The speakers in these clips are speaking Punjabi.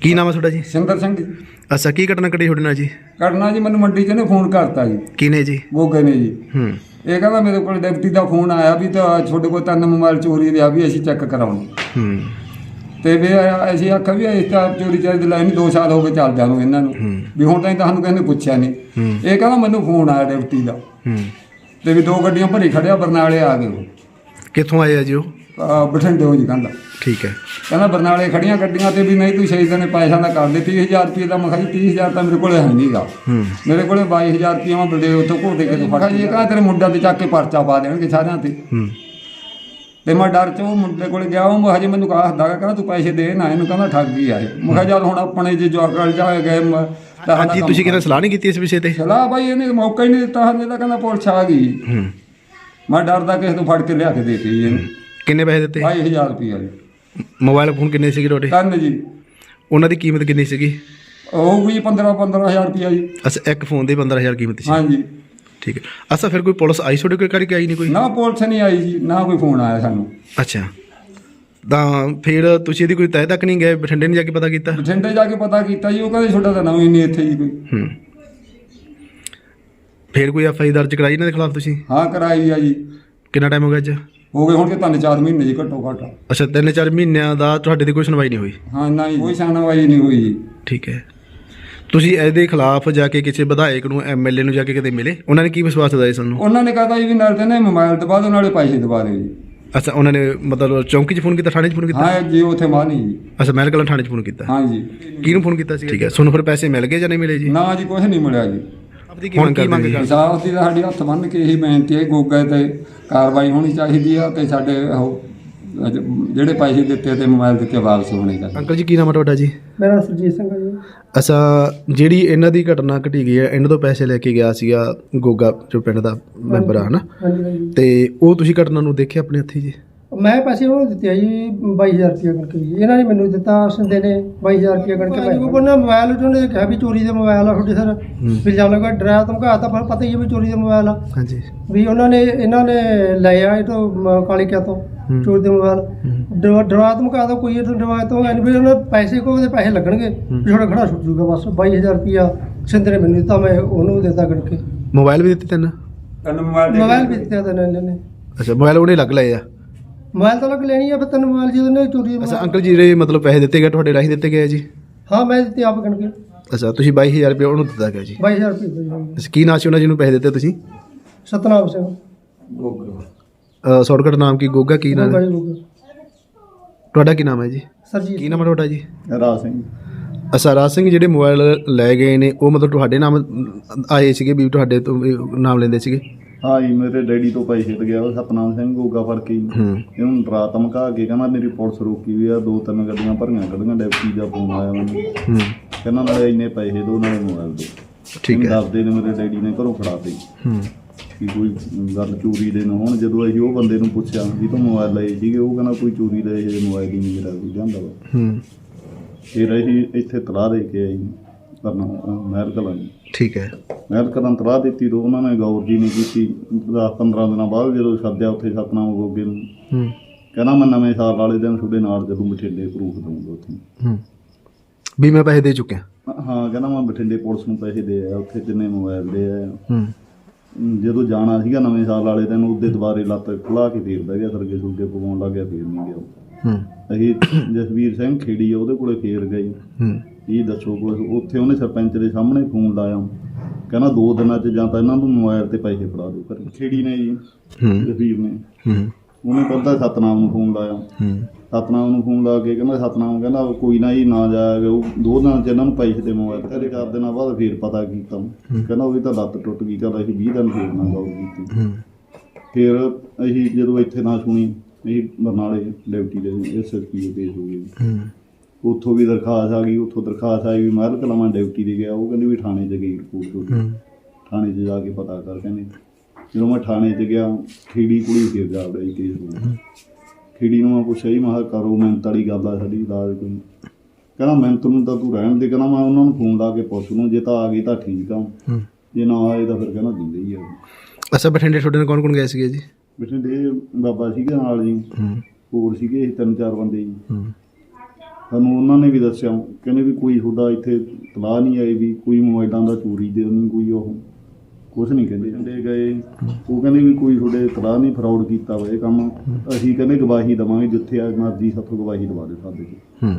ਕੀ ਨਾਮ ਹੈ ਤੁਹਾਡਾ ਜੀ? ਸਿੰਦਰ ਸਿੰਘ ਜੀ। ਅੱਛਾ ਕੀ ਘਟਨਾ ਘਟੀ ਤੁਹਾਡੇ ਨਾਲ ਜੀ? ਕਰਨਾ ਜੀ ਮੈਨੂੰ ਮੰਡੀ 'ਚ ਨੇ ਫੋਨ ਕਰਤਾ ਜੀ। ਕਿਨੇ ਜੀ? ਗੋਗੇ ਨੇ ਜੀ। ਹੂੰ। ਇਹ ਕਹਿੰਦਾ ਮੇਰੇ ਕੋਲ ਡਿਪਟੀ ਦਾ ਫੋਨ ਆਇਆ ਵੀ ਤਾਂ ਤੁਹਾਡੇ ਕੋਲ ਤਿੰਨ ਮੋਬਾਈਲ ਚੋਰੀ ਦੇ ਆ ਵੀ ਅਸੀਂ ਚੈੱਕ ਕਰਾਉਣੇ। ਹੂੰ। ਤੇ ਵੀ ਅਸੀਂ ਆਖਿਆ ਵੀ ਇਸ ਤਾਂ ਚੋਰੀ ਚਾਰੀ ਦੀ ਲਾਈਨ 2 ਸਾਲ ਹੋ ਗਏ ਚੱਲਦਿਆਂ ਨੂੰ ਇਹਨਾਂ ਨੂੰ। ਵੀ ਹੁਣ ਤਾਂ ਤੁਹਾਨੂੰ ਕਹਿੰਦੇ ਪੁੱਛਿਆ ਨਹੀਂ। ਇਹ ਕਹਿੰਦਾ ਮੈਨੂੰ ਫੋਨ ਆਇਆ ਡਿਪਟੀ ਦਾ। ਹੂੰ। ਤੇ ਵੀ ਦੋ ਗੱਡੀਆਂ ਭਰੀ ਖੜਿਆ ਬਰਨਾਲੇ ਆ ਗਏ ਉਹ। ਕਿੱਥੋਂ ਆਏ ਆ ਜੀ ਉਹ? ਅਹ ਬਠਿੰਡੇ ਹੋ ਜੀ ਕਹਿੰਦਾ ਠੀਕ ਹੈ। ਕਹਿੰਦਾ ਬਰਨਾਲੇ ਖੜੀਆਂ ਗੱਡੀਆਂ ਤੇ ਵੀ ਨਹੀਂ ਤੂੰ ਸ਼ਹੀਦ ਨੇ ਪੈਸਿਆਂ ਦਾ ਕਰ ਦੇ 30000 ਰੁਪਏ ਦਾ ਮੈਂ ਕਿਹਾ ਜੀ 30000 ਤਾਂ ਮੇਰੇ ਕੋਲੇ ਹੈ ਨਹੀਂਗਾ ਹੂੰ। ਮੇਰੇ ਕੋਲੇ 22000 ਰੁਪਏ ਮੈਂ ਬਲਦੇਵ ਉੱਥੋਂ ਘੋਟੇ ਕੇ ਤੋਂ ਫੜਾ ਜੀ ਇਹ ਕਹਿੰਦਾ ਤੇਰੇ ਮੁੰਡਿਆਂ ਤੇ ਚੱਕ ਕੇ ਪਰਚਾ ਪਾ ਦੇਣਗੇ ਸਾਰਿਆਂ ਤੇ। ਹੂੰ। ਤੇ ਮੈਂ ਡਰ ਚ ਉਹ ਮੁੰਡੇ ਕੋਲ ਗਿਆ ਉਹ ਹਜੇ ਮੈਨੂੰ ਕਹਾ ਹੱਦਾ ਕਹਿੰਦਾ ਤੂੰ ਪੈਸੇ ਦੇ ਨਾ ਇਹਨੂੰ ਕਹਿੰਦਾ ਠੱਗ ਹੀ ਆਏ ਮੈਂ ਕਿਹਾ ਜਦ ਹੁਣ ਆਪਣੇ ਜੇ ਜਵਾਕਲ ਜਾਏ ਗਏ ਮ- ਤਾਂ ਸਾਡਾ ਹਾਂਜੀ ਕੰਮ ਤੁਸੀਂ ਕਿਹਨਾਂ ਸਲਾਹ ਨਹੀਂ ਕੀਤੀ ਇਸ ਵਿਸ਼ੇ ਤੇ? ਚਲਾ ਬਾਈ ਇਹਨੇ ਮੌਕਾ ਹੀ ਨਹੀਂ ਦਿੱਤਾ ਹਨੇ ਤਾਂ ਕਹਿੰਦਾ ਪੁਲਿਸ ਆ ਗਈ। ਹੂੰ। ਮੈਂ ਡਰਦਾ ਕਿਸੇ ਤੋਂ ਫੜ ਕੇ ਲਿਆ ਕੇ ਦੇਤੀ ਜੀ ਇਹਨੂੰ। ਕਿੰਨੇ ਪੈਸੇ ਦਿੱਤੇ? 22000 ਰੁਪਏ ਜੀ। ਮੋਬਾਈਲ ਫੋਨ ਕਿੰਨੇ ਸੀਗੇ ਤੁਹਾਡੇ? ਕੰਨ ਜੀ। ਉਹਨਾਂ ਦੀ ਕੀਮਤ ਕਿੰਨੀ ਸੀਗੀ? ਉਹ ਵੀ 15 15000 ਰੁਪਏ ਜੀ। ਅੱਛਾ ਇੱਕ ਫੋਨ ਦੀ 15000 ਕੀਮਤ ਸੀ। ਹਾਂਜੀ। ਠੀਕ ਹੈ। ਅੱਛਾ ਫਿਰ ਕੋਈ ਪੁਲਿਸ ਆਈ ਤੁਹਾਡੇ ਕੋਲ ਕਰਕੇ ਆਈ ਨਹੀਂ ਕੋਈ? ਨਾ ਪੁਲਿਸ ਨਹੀਂ ਆਈ ਜੀ ਨਾ ਕੋਈ ਫੋਨ ਆਇਆ ਸਾਨੂੰ। ਅੱਛਾ। ਤਾਂ ਫਿਰ ਤੁਸੀਂ ਇਹਦੀ ਕੋਈ ਤਹਿ ਤੱਕ ਨਹੀਂ ਗਏ ਬਠਿੰਡੇ ਨਹੀਂ ਜਾ ਕੇ ਪਤਾ ਕੀਤਾ? ਬਠਿੰਡੇ ਜਾ ਕੇ ਪਤਾ ਕੀਤਾ ਜੀ ਉਹ ਕਹਿੰਦੇ ਛੋਟਾ ਤਾਂ ਨਵੀਂ ਨਹੀਂ ਇੱਥੇ ਜੀ ਕੋਈ। ਹੂੰ। ਫਿਰ ਕੋਈ ਐਫ ਆਈ ਦਰਜ ਕਰਾਈ ਇਹਨਾਂ ਦੇ ਖਿਲਾਫ ਤੁਸੀਂ? ਹਾਂ ਕਰਾਈ ਆ ਜੀ। ਕਿੰਨਾ ਟਾਈਮ ਹੋ ਗਿਆ ਅੱਜ? ਹੋ ਗਏ ਹੁਣ ਕਿ ਤਿੰਨ ਚਾਰ ਮਹੀਨੇ ਜੀ ਘੱਟੋ ਘੱਟ। ਅੱਛਾ ਤਿੰਨ ਚਾਰ ਮਹੀਨਿਆਂ ਦਾ ਤੁਹਾਡੇ ਤੇ ਕੋਈ ਸੁਣਵਾਈ ਨਹੀਂ ਹੋਈ? ਹਾਂ ਨਾ ਜੀ ਕੋਈ ਸੁਣਵਾਈ ਨਹੀਂ ਹੋਈ ਜੀ। ਠੀਕ ਹੈ। ਤੁਸੀਂ ਇਹਦੇ ਖਿਲਾਫ ਜਾ ਕੇ ਕਿਸੇ ਵਿਧਾਇਕ ਨੂੰ ਐਮਐਲਏ ਨੂੰ ਜਾ ਕੇ ਕਦੇ ਮਿਲੇ? ਉਹਨਾਂ ਨੇ ਕੀ ਵਿਸ਼ਵਾਸ ਦਿਵਾਇਆ ਸਾਨੂੰ ਉਹਨਾਂ ਨੇ ਕਹਤਾ ਜੀ ਵੀ ਨਾਲ ਤੇ ਨਾ ਮੋਬਾਈਲ ਦਬਾ ਦਿਓ ਨਾਲੇ ਪੈਸੇ ਦਬਾ ਦਿਓ ਜੀ। ਅੱਛਾ ਉਹਨਾਂ ਨੇ ਮਤਲਬ ਚੌਂਕੀ 'ਚ ਫੋਨ ਕੀਤਾ ਥਾਣੇ 'ਚ ਫੋਨ ਕੀਤਾ? ਹਾਂ ਜੀ ਉੱਥੇ ਮਾਨੀ ਜੀ। ਅੱਛਾ ਮਹਿਲ ਕਲਾਂ ਥਾਣੇ 'ਚ ਫੋਨ ਕੀਤਾ? ਹਾਂ ਜੀ। ਕਿਹਨੂੰ ਫੋਨ ਕੀਤਾ ਸੀ? ਠੀਕ ਹੈ। ਤੁਹਾਨੂੰ ਫਿਰ ਪੈਸੇ ਮਿਲ ਗਏ ਜਾਂ ਨਹੀਂ ਮਿਲੇ ਜੀ? ਨਾ ਜੀ ਕੁਝ ਨਹੀਂ ਮਿਲਿਆ ਜੀ। ਹੁਣ ਕੀ ਮੰਗ ਕਰਦੇ? ਇਨਸਾਫ ਦੀ ਤਾਂ ਸਾਡੀ ਹੱਥ ਬੰਨ ਕੇ ਇਹੀ ਬੇਨਤੀ ਹੈ ਗੋਗਾ ਤੇ ਕਾਰਵਾਈ ਹੋਣੀ ਚਾਹੀਦੀ ਆ ਤੇ ਸਾਡੇ ਉਹ ਅਜ- ਜਿਹੜੇ ਪੈਸੇ ਦਿੱਤੇ ਤੇ ਮੋਬਾਈਲ ਦਿੱਤੇ ਵਾਪਸ ਹੋਣੇ ਚਾਹੀਦੇ। ਅੰਕਲ ਜੀ ਕੀ ਨਾਮ ਹੈ ਤੁਹਾਡਾ ਜੀ? ਮੇਰਾ ਸੁਰਜੀਤ ਸਿੰਘ ਹੈ ਜੀ। ਅੱਛਾ ਜਿਹੜੀ ਇਹਨਾਂ ਦੀ ਘਟਨਾ ਘਟੀ ਗਈ ਹੈ ਇਹਨਾਂ ਤੋਂ ਪੈਸੇ ਲੈ ਕੇ ਗਿਆ ਸੀਗਾ ਗੋਗਾ ਜੋ ਪਿੰਡ ਦਾ ਮੈਂਬਰ ਆ ਹਨਾ? ਹਾਂਜੀ ਹਾਂਜੀ। ਤੇ ਉਹ ਤੁਸੀਂ ਘਟਨਾ ਨੂੰ ਦੇਖਿਆ ਆਪਣੇ ਹੱਥੀਂ ਜੀ? ਮੈਂ ਪੈਸੇ ਉਹਨੂੰ ਦਿੱਤੇ ਆ ਜੀ 22000 ਰੁਪਏ ਕਰਕੇ ਜੀ। ਇਹਨਾਂ ਨੇ ਮੈਨੂੰ ਦਿੱਤਾ ਸੰਦੇ ਨੇ 22000 ਰੁਪਏ ਕਰਕੇ ਮੈਂ। ਉਹ ਕੋਨਾ ਮੋਬਾਈਲ ਉਹਨੇ ਕਿਹਾ ਵੀ ਚੋਰੀ ਦੇ ਮੋਬਾਈਲ ਆ ਤੁਹਾਡੇ ਸਰ। ਵੀ ਜਾਨ ਲਗਾ ਡਰਾ ਧਮਕਾ ਤਾਂ ਫਿਰ ਪਤਾ ਹੀ ਹੈ ਵੀ ਚੋਰੀ ਦੇ ਮੋਬਾਈਲ ਆ। ਹਾਂਜੀ। ਵੀ ਉਹਨਾਂ ਨੇ ਇਹਨਾਂ ਨੇ ਲਿਆ ਇਹ ਤੋਂ ਕਾਲੀ ਕਿਆ ਤੋਂ। ਚੋਰੀ ਦੇ ਮੋਬਾਈਲ। ਡਰਾ ਧਮਕਾ ਤਾਂ ਕੋਈ ਇਹ ਡਰਾ ਤੋਂ ਐਨ ਵੀ ਉਹਨਾਂ ਪੈਸੇ ਕੋ ਉਹਦੇ ਪੈਸੇ ਲੱਗਣਗੇ ਵੀ ਤੁਹਾਡਾ ਖੜਾ ਛੁੱਟ ਜੂਗਾ ਬਸ 22000 ਰੁਪਿਆ ਸਿੰਦੇ ਨੇ ਮੈਨੂੰ ਦਿੱਤਾ ਮੈਂ ਉਹਨੂੰ ਦਿੱਤਾ ਕਰਕੇ ਮੋਬਾਈਲ ਵੀ ਦਿੱਤੇ ਤੈਨੂੰ? ਤੈਨੂੰ ਮੋਬਾਈਲ ਮੋਬਾਈਲ ਵੀ ਦਿੱਤਾ ਤਾਂ ਇਹਨਾਂ ਨੇ। ਅੱਛਾ ਮੋਬਾਈਲ ਉਹਨੇ ਲੱਗ ਲਏ ਆ। ਮੋਬਾਈਲ ਤਾਂ ਲੱਗ ਲੈਣੀ ਆ ਫਿਰ ਤੈਨੂੰ ਮੋਬਾਈਲ ਜਦੋਂ ਨੇ ਚੋਰੀ ਦੇ ਅੱਛਾ ਅੰਕਲ ਜੀ ਜਿਹੜੇ ਮਤਲਬ ਪੈਸੇ ਦਿੱਤੇ ਗਏ ਤੁਹਾਡੇ ਰਾਹੀਂ ਦਿੱਤੇ ਗਏ ਆ ਜੀ? ਹਾਂ ਮੈਂ ਦਿੱਤੇ ਆਪ ਗਣ ਕੇ। ਅੱਛਾ ਤੁਸੀਂ 22000 ਰੁਪਏ ਉਹਨੂੰ ਦਿੱਤਾ ਗਿਆ ਜੀ? 22000 ਰੁਪਏ ਅੱਛਾ ਕੀ ਨਾਂ ਸੀ ਉਹਨਾਂ ਜਿਹਨੂੰ ਪੈਸੇ ਦਿੱਤੇ ਤੁਸੀਂ? ਸਤਨਾਮ ਸਿੰਘ। ਸ਼ਾਰਟਕਟ ਨਾਮ ਕੀ ਗੋਗਾ ਕੀ ਨਾਮ ਹੈ? ਗੋਗਾ ਤੁਹਾਡਾ ਕੀ ਨਾਮ ਹੈ ਜੀ? ਸਰਜੀਤ। ਕੀ ਨਾਮ ਹੈ ਤੁਹਾਡਾ ਜੀ? ਰਾਜ ਸਿੰਘ। ਅੱਛਾ ਰਾਜ ਸਿੰਘ ਜਿਹੜੇ ਮੋਬਾਈਲ ਲੈ ਗਏ ਨੇ ਉਹ ਮਤਲਬ ਤੁਹਾਡੇ ਨਾਮ ਆਏ ਸੀਗੇ ਵੀ ਤੁਹਾਡੇ ਤੋਂ ਵੀ ਨਾਮ ਲੈਂਦੇ ਸੀਗੇ? ਹਾਂ ਜੀ ਮੇਰੇ ਡੈਡੀ ਤੋਂ ਪੈਸੇ ਤੇ ਗਿਆ ਉਹ ਸਤਨਾਮ ਸਿੰਘ ਗੋਗਾ ਫੜ ਕੇ ਜੀ। ਹੂੰ। ਇਹਨੂੰ ਡਰਾ ਧਮਕਾ ਕੇ ਕਹਿੰਦਾ ਮੇਰੀ ਪੁਲਿਸ ਰੋਕੀ ਵੀ ਆ ਦੋ ਤਿੰਨ ਗੱਡੀਆਂ ਭਰੀਆਂ ਕੱਢੀਆਂ ਡੈਪਟੀ ਦਾ ਫੋਨ ਆਇਆ ਮੈਨੂੰ। ਹੂੰ। ਕਹਿੰਦਾ ਨਾਲੇ ਇੰਨੇ ਪੈਸੇ ਦੋ ਨਾਲੇ ਮੋਬਾਈਲ ਦੋ। ਠੀਕ ਹੈ। ਦੱਸਦੇ ਨੇ ਮੇਰੇ ਡੈਡੀ ਨੇ ਘਰੋਂ ਫੜਾਤੇ ਹੂੰ। ਕਿ ਕੋਈ ਗੱਲ ਚੋਰੀ ਦੇ ਨਾ ਹੋਣ। ਜਦੋਂ ਅਸੀਂ ਉਹ ਬੰਦੇ ਨੂੰ ਪੁੱਛਿਆ ਵੀ ਤੂੰ ਮੋਬਾਈਲ ਲਏ ਸੀਗੇ ਉਹ ਕਹਿੰਦਾ ਕੋਈ ਚੋਰੀ ਦਾ ਇਹ ਮੋਬਾਈਲ ਹੀ ਨਹੀਂ ਮੇਰਾ ਕੋਈ ਜਾਂਦਾ ਵਾ। ਹੂੰ। ਫਿਰ ਅਸੀਂ ਇੱਥੇ ਤਲਾਹ ਦੇ ਕੇ ਆਈ ਕਰਨਾ ਮਹਿਲ ਕਲਾਂ ਜੀ। ਠੀਕ ਹੈ। ਮਹਿਲ ਕਲਾਂ ਤਲਾਹ ਦਿੱਤੀ ਤੋਂ ਉਹਨਾਂ ਨੇ ਗੌਰ ਜੀ ਨਹੀਂ ਕੀਤੀ। 10 15 ਦਿਨਾਂ ਬਾਅਦ ਜਦੋਂ ਸੱਦਿਆ ਉੱਥੇ ਸਤਨਾਮ ਗੋਗੇ ਨੂੰ। ਹੂੰ। ਕਹਿੰਦਾ ਮੈਂ ਨਵੇਂ ਸਾਲ ਵਾਲੇ ਦਿਨ ਤੁਹਾਡੇ ਨਾਲ ਜਦੋਂ ਬਠਿੰਡੇ ਪ੍ਰੂਫ ਦਊਂਗਾ ਉੱਥੇ। ਹੂੰ। ਵੀ ਮੈਂ ਪੈਸੇ ਦੇ ਚੁੱਕਿਆ? ਹਾਂ ਕਹਿੰਦਾ ਮੈਂ ਬਠਿੰਡੇ ਪੁਲਿਸ ਨੂੰ ਪੈਸੇ ਦੇ ਆਇਆ ਉੱਥੇ ਜਿੰਨੇ ਮੋਬਾਈਲ ਦੇ ਆਇਆ। ਹੂੰ। ਜਦੋਂ ਜਾਣਾ ਸੀਗਾ ਨਵੇਂ ਸਾਲ ਵਾਲੇ ਦਿਨ ਉਹਦੇ ਦੁਬਾਰੇ ਲੱਤ ਖੁਲਾ ਕੇ ਫੇਰ ਬਹਿ ਗਿਆ ਸਰਗੇ ਸੁਰਗੇ ਪਵਾਉਣ ਲੱਗ ਗਿਆ ਫੇਰ ਨਹੀਂ ਗਿਆ ਹੂੰ। ਅਸੀਂ ਜਸਵੀਰ ਸਿੰਘ ਖੇੜੀ ਆ ਉਹਦੇ ਕੋਲੇ ਫੇਰ ਗਏ। ਹੂੰ। ਇਹ ਦੱਸੋ ਕੁਛ ਉੱਥੇ ਉਹਨੇ ਸਰਪੰਚ ਦੇ ਸਾਹਮਣੇ ਫੋਨ ਲਾਇਆ। ਕਹਿੰਦਾ ਦੋ ਦਿਨਾਂ 'ਚ ਜਾਂ ਤਾਂ ਇਹਨਾਂ ਨੂੰ ਮੋਬਾਈਲ ਤੇ ਪੈਸੇ ਫੜਾ ਦਿਓ। ਘਰੇ ਖੇੜੀ ਨੇ ਜੀ ਹੂੰ। ਜਸਵੀਰ ਨੇ। ਹੂੰ। ਉਹਨੇ ਪਤਾ ਸਤਨਾਮ ਨੂੰ ਫੋਨ ਲਾਇਆ। ਹੂੰ। ਸਤਨਾਮ ਨੂੰ ਫੋਨ ਲਾ ਕੇ ਕਹਿੰਦਾ ਸਤਨਾਮ ਕਹਿੰਦਾ ਕੋਈ ਨਾ ਜੀ ਨਾ ਜਾਇਆ ਉਹ ਦੋ ਦਿਨਾਂ ਚ ਇਹਨਾਂ ਨੂੰ ਪੈਸੇ ਤੇ ਮੋਬਾਈਲ ਘਰੇ ਕਰ ਦੇਣਾ ਬਾਅਦ ਫੇਰ ਪਤਾ ਕੀਤਾ। ਕਹਿੰਦਾ ਉਹਦੀ ਤਾਂ ਲੱਤ ਟੁੱਟ ਗਈ ਕਹਿੰਦਾ ਅਸੀਂ 20 ਦਿਨ ਫੇਰ ਨਾ ਗੌਰ ਕੀਤੀ ਹੂੰ। ਫਿਰ ਅਸੀਂ ਜਦੋਂ ਇੱਥੇ ਨਾ ਸੁਣੀ ਅਸੀਂ ਬਰਨਾਲੇ ਡਿਊਟੀ ਦੇ ਐਸਐਸਪੀ ਦੇ ਪੇਸ਼ ਹੋ ਗਏ। ਹੂੰ। ਉੱਥੋਂ ਵੀ ਦਰਖਾਸਤ ਆ ਗਈ ਉੱਥੋਂ ਦਰਖਾਸਤ ਆਈ ਵੀ ਮਹਿਲ ਕਲਾਵਾਂ ਡਿਊਟੀ ਦੇ ਗਿਆ ਉਹ ਕਹਿੰਦੇ ਵੀ ਥਾਣੇ 'ਚ ਗਈ ਰਿਪੋਰਟ ਥਾਣੇ 'ਚ ਜਾ ਕੇ ਪਤਾ ਕਰ ਕਹਿੰਦੇ। ਜਦੋਂ ਮੈਂ ਥਾਣੇ 'ਚ ਗਿਆ ਖੇੜੀ ਕੁੜੀ ਫਿਰ ਜਾ ਰਹੀ ਕੇਸ ਨੂੰ ਖੇੜੀ ਨੂੰ ਮੈਂ ਪੁੱਛਿਆ ਜੀ ਮੈਂ ਕਿਹਾ ਕਰੋ ਮਿਹਨਤ ਵਾਲੀ ਗੱਲ ਆ ਸਾਡੀ ਇਲਾਜ ਕੋਈ ਕਹਿੰਦਾ ਮਿਹਨਤ ਨੂੰ ਤਾਂ ਤੂੰ ਰਹਿਣ ਦੇ ਕਹਿੰਦਾ ਮੈਂ ਉਹਨਾਂ ਨੂੰ ਫੋਨ ਲਾ ਕੇ ਪੁੱਛ ਲੂੰ ਜੇ ਤਾਂ ਆ ਗਈ ਤਾਂ ਠੀਕ ਆ। ਜੇ ਨਾ ਆਏ ਤਾਂ ਫਿਰ ਕਹਿੰਦਾ ਦਿੰਦੇ ਹੀ ਆ। ਅੱਛਾ ਬਠਿੰਡੇ ਤੁਹਾਡੇ ਨਾਲ ਕੌਣ ਕੌਣ ਗਏ ਸੀਗੇ ਜੀ? ਬਠਿੰਡੇ ਬਾਬਾ ਸੀਗੇ ਨਾਲ ਜੀ ਹੋਰ ਸੀਗੇ ਤਿੰਨ ਚਾਰ ਬੰਦੇ ਜੀ। ਸਾਨੂੰ ਉਹਨਾਂ ਨੇ ਵੀ ਦੱਸਿਆ ਕਹਿੰਦੇ ਵੀ ਕੋਈ ਤੁਹਾਡਾ ਇੱਥੇ ਤਲਾਹ ਨਹੀਂ ਆਈ ਵੀ ਕੋਈ ਮੋਬਾਈਲਾਂ ਦਾ ਚੋਰੀ ਦੇ ਨਹੀਂ ਕੋਈ ਉਹ ਕੁਝ ਨਹੀਂ ਕਹਿੰਦੇ। ਕਹਿੰਦੇ ਗਏ। ਉਹ ਕਹਿੰਦੇ ਵੀ ਕੋਈ ਤੁਹਾਡੇ ਤਲਾਹ ਨਹੀਂ ਫਰਾਡ ਕੀਤਾ ਵਾ ਇਹ ਕੰਮ। ਅਸੀਂ ਕਹਿੰਦੇ ਗਵਾਹੀ ਦਵਾਂਗੇ ਜਿੱਥੇ ਆ ਮਰਜ਼ੀ ਸਾਥੋਂ ਗਵਾਹੀ ਦਵਾ ਦੇ ਸਾਡੇ ਜੀ ਹੂੰ।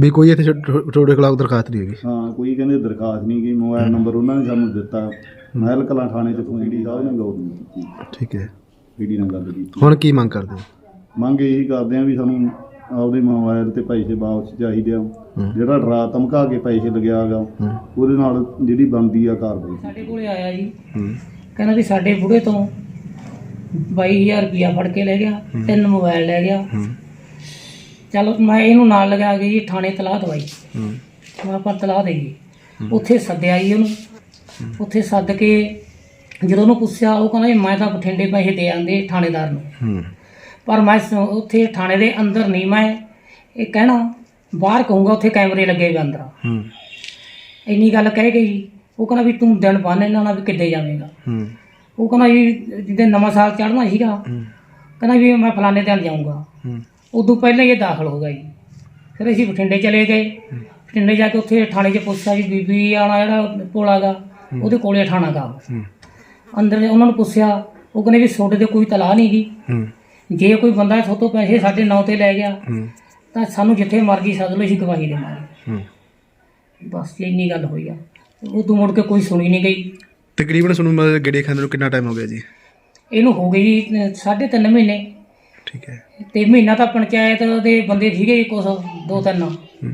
ਵੀ ਕੋਈ ਇੱਥੇ ਤੁਹਾਡੇ ਖਿਲਾਫ ਦਰਖਾਸਤ ਨਹੀਂ ਹੈਗੀ? ਹਾਂ ਕੋਈ ਕਹਿੰਦੇ ਦਰਖਾਸਤ ਨਹੀਂ ਗਈ ਮੋਬਾਈਲ ਨੰਬਰ ਉਹਨਾਂ ਨੇ ਸਾਨੂੰ ਦਿੱਤਾ। ਮਹਿਲ ਕਲਾਂ ਥਾਣੇ ਚ ਫੋਨ ਜਿਹੜੀ ਸਾਹਿਬ ਨੇ ਗੌਰ ਨਹੀਂ ਕੀਤੀ ਠੀਕ ਹੈ। ਜਿਹੜੀ ਨਾਲ ਗੱਲ ਕੀਤੀ। ਹੁਣ ਕੀ ਮੰਗ ਕਰਦੇ ਹੋ? ਮੰਗ ਇਹੀ ਕਰਦੇ ਆ ਵੀ ਸਾਨੂੰ ਆਪਦੇ ਮੋਬਾਈਲ ਤੇ ਪੈਸੇ ਵਾਪਸ ਚਾਹੀਦੇ ਆ। ਜਿਹੜਾ ਡਰਾ ਧਮਕਾ ਕੇ ਪੈਸੇ ਲਗਿਆ ਗਾ ਹੂੰ। ਉਹਦੇ ਨਾਲ ਜਿਹੜੀ ਬਣਦੀ ਆ ਕਾਰਵਾਈ। ਸਾਡੇ ਕੋਲੇ ਆਇਆ ਜੀ। ਕਹਿੰਦਾ ਵੀ ਸਾਡੇ ਬੁੜੇ ਤੋਂ 22000 ਰੁਪਇਆ ਫੜ ਕੇ ਲੈ ਗਿਆ ਤਿੰਨ ਮੋਬਾਈਲ ਲੈ ਗਿਆ। ਚਲੋ ਮੈਂ ਇਹਨੂੰ ਨਾਲ ਲਗਾ ਕੇ ਜੀ ਥਾਣੇ ਤਲਾਹ ਦਵਾਈ। ਹੂੰ। ਮੈਂ ਆਪਾਂ ਤਲਾਹ ਦੇਗੀ ਉੱਥੇ ਸੱਦਿਆ ਜੀ ਉਹਨੂੰ। ਉੱਥੇ ਸੱਦ ਕੇ ਜਦੋਂ ਉਹਨੂੰ ਪੁੱਛਿਆ ਉਹ ਕਹਿੰਦਾ ਮੈਂ ਤਾਂ ਬਠਿੰਡੇ ਪੈਸੇ ਦੇ ਆਂਦੇ ਥਾਣੇਦਾਰ ਨੂੰ। ਹੂੰ। ਪਰ ਮੈਂ ਸ- ਉੱਥੇ ਥਾਣੇ ਦੇ ਅੰਦਰ ਨਹੀਂ ਮੈਂ ਇਹ ਕਹਿਣਾ ਬਾਹਰ ਕਹੂੰਗਾ ਉੱਥੇ ਕੈਮਰੇ ਲੱਗੇ ਹੋਏ ਅੰਦਰ। ਹੂੰ। ਇੰਨੀ ਗੱਲ ਕਹਿ ਗਈ ਉਹ ਕਹਿੰਦਾ ਵੀ ਤੂੰ ਦਿਨ ਬੰਨ ਇਹਨਾਂ ਨਾਲ ਵੀ ਕਿੱਦੇ ਜਾਵੇਂਗਾ। ਹੂੰ। ਉਹ ਕਹਿੰਦਾ ਜੀ ਜਿੱਦੇ ਨਵਾਂ ਸਾਲ ਚੜ੍ਹਨਾ ਸੀਗਾ ਹੂੰ। ਕਹਿੰਦਾ ਵੀ ਮੈਂ ਫਲਾਣੇ ਦਿਨ ਜਾਊਂਗਾ। ਹੂੰ। ਉਦੋਂ ਪਹਿਲਾਂ ਹੀ ਇਹ ਦਾਖਲ ਹੋ ਗਿਆ ਜੀ। ਫਿਰ ਅਸੀਂ ਬਠਿੰਡੇ ਚਲੇ ਗਏ। ਬਠਿੰਡੇ ਜਾ ਕੇ ਉੱਥੇ ਥਾਣੇ 'ਚ ਪੁੱਛਿਆ ਜੀ ਬੀਬੀ ਵਾਲਾ ਜਿਹੜਾ ਕੋਲਾ ਗਾ ਉਹਦੇ ਕੋਲੇ ਥਾਣਾ ਗਾ। ਹੂੰ। ਅੰਦਰ ਉਹਨਾਂ ਨੂੰ ਪੁੱਛਿਆ ਉਹ ਕਹਿੰਦੇ ਵੀ ਤੁਹਾਡੇ ਤੇ ਕੋਈ ਤਲਾਹ ਨਹੀਂ ਗੀ। ਹੂੰ। ਜੇ ਕੋਈ ਬੰਦਾ ਤੁਹਾਡੇ ਤੋਂ ਪੈਸੇ ਸਾਡੇ ਨਾਂ ਤੇ ਲੈ ਗਿਆ ਹੂੰ। ਤਾਂ ਸਾਨੂੰ ਜਿੱਥੇ ਮਰਜ਼ੀ ਸੱਦ ਲਓ ਅਸੀਂ ਗਵਾਹੀ ਦੇਵਾਂਗੇ। ਹੂੰ। ਬਸ ਜੀ ਇੰਨੀ ਗੱਲ ਹੋਈ ਆ। ਉਦੋਂ ਮੁੜ ਕੇ ਕੋਈ ਸੁਣੀ ਨਹੀਂ ਗਈ। ਤਕਰੀਬਨ ਤੁਹਾਨੂੰ ਮਤਲਬ ਗੇੜੇ ਖਾਂਦੇ ਨੂੰ ਕਿੰਨਾ ਟਾਈਮ ਹੋ ਗਿਆ ਜੀ? ਇਹਨੂੰ ਹੋ ਗਈ ਜੀ ਅਹ, ਸਾਢੇ ਤਿੰਨ ਮਹੀਨੇ। ਠੀਕ ਹੈ। ਤੇ ਮਹੀਨਾ ਤਾਂ ਪੰਚਾਇਤ ਦੇ ਬੰਦੇ ਸੀਗੇ ਜੀ ਕੁਛ ਦੋ ਤਿੰਨ। ਹੂੰ।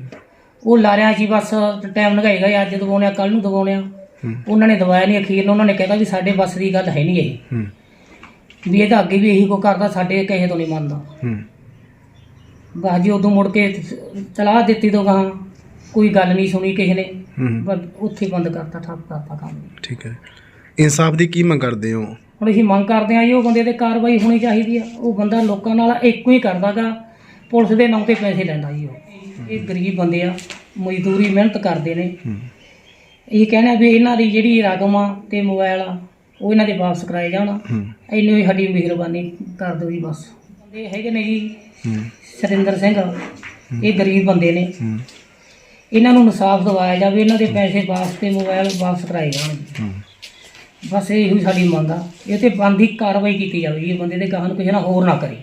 ਉਹ ਲਾਰਿਆ ਸੀ ਬਸ ਟਾਈਮ ਲਗਾਏਗਾ ਜੀ, ਅੱਜ ਦਵਾਉਣਿਆ ਕੱਲ ਨੂੰ ਦਵਾਉਣਿਆ ਹੂੰ। ਉਹਨਾਂ ਨੇ ਦਵਾਇਆ ਨਹੀਂ ਅਖੀਰ ਨੂੰ ਉਹਨਾਂ ਨੇ ਕਹਿਤਾ ਵੀ ਸਾਡੇ ਬੱਸ ਦੀ ਗੱਲ ਹੈ ਨਹੀਂ ਇਹ। ਹੂੰ। ਵੀ ਇਹ ਤਾਂ ਅੱਗੇ ਵੀ ਇਹੀ ਕੋ ਕਰਦਾ ਸਾਡੇ ਕਹੇ ਤੋਂ ਨਹੀਂ ਮੰਨਦਾ। ਹੂੰ। ਬਸ ਜੀ ਉਦੋਂ ਮੁੜ ਕੇ ਤਲਾਹ ਦਿੱਤੀ ਤੋਂ ਗਾਂ ਕੋਈ ਗੱਲ ਨਹੀਂ ਸੁਣੀ ਕਿਸੇ ਨੇ। ਹੂੰ। ਬਸ ਉੱਥੇ ਹੀ ਬੰਦ ਕਰਤਾ ਠੱਪ ਕਰਤਾ ਕੰਮ। ਠੀਕ ਹੈ। ਇਨਸਾਫ ਦੀ ਕੀ ਮੰਗ ਕਰਦੇ ਹੋ? ਹੁਣ ਅਸੀਂ ਮੰਗ ਕਰਦੇ ਹਾਂ ਜੀ ਉਹ ਬੰਦੇ ਤੇ ਕਾਰਵਾਈ ਹੋਣੀ ਚਾਹੀਦੀ ਆ। ਉਹ ਬੰਦਾ ਲੋਕਾਂ ਨਾਲ ਇੱਕੋ ਹੀ ਕਰਦਾਗਾ ਪੁਲਿਸ ਦੇ ਨਾਂ ਤੇ ਪੈਸੇ ਲੈਂਦਾ ਜੀ ਉਹ। ਇਹ ਗਰੀਬ ਬੰਦੇ ਆ ਮਜ਼ਦੂਰੀ ਮਿਹਨਤ ਕਰਦੇ ਨੇ। ਹੂੰ। ਇਹ ਕਹਿਣਾ ਵੀ ਇਹਨਾਂ ਦੀ ਜਿਹੜੀ ਰਕਮ ਆ ਤੇ ਮੋਬਾਈਲ ਆ ਉਹ ਇਹਨਾਂ ਦੇ ਵਾਪਸ ਕਰਾਏ ਜਾਣ। ਇੰਨੀ ਹੀ ਸਾਡੀ ਮਿਹਰਬਾਨੀ ਕਰ ਦਿਓ ਜੀ ਬਸ। ਬੰਦੇ ਹੈਗੇ ਨੇ ਜੀ ਸਰਿੰਦਰ ਸਿੰਘ। ਇਹ ਗਰੀਬ ਬੰਦੇ ਨੇ। ਇਹਨਾਂ ਨੂੰ ਇਨਸਾਫ ਦਿਵਾਇਆ ਜਾਵੇ ਇਹਨਾਂ ਦੇ ਪੈਸੇ ਵਾਪਸ ਤੇ ਮੋਬਾਈਲ ਵਾਪਸ ਕਰਾਏ ਜਾਣ। ਬਸ ਇਹ ਹੀ ਸਾਡੀ ਮੰਗ ਆ। ਇਹ ਤੇ ਬੰਦੀ ਕਾਰਵਾਈ ਕੀਤੀ ਜਾਵੇ ਇਹ ਬੰਦੇ ਦੇ ਗਾਹਾਂ ਨੂੰ ਕਿਸੇ ਨਾਲ ਹੋਰ ਨਾ ਕਰੇ।